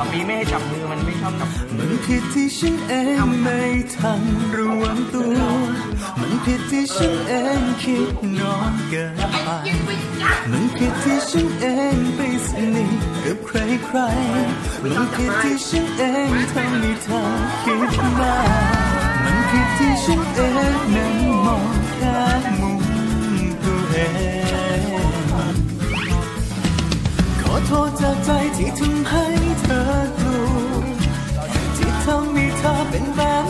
ป๊าปีไม่ให้จับมือมันไม่ชอบจับมือมันผิดที่ฉันเองไม่ทันระวังตัว มันผิดที่ฉันเองคิดน้อยเกินไปมันผิดที่ฉันเองไปสนิทกับใครใครมันผิดที่ฉันเองทำให้เธอคิด โทษจากใจที่ทำให้เธอกลัวที่ทำให้เธอเป็นแบบ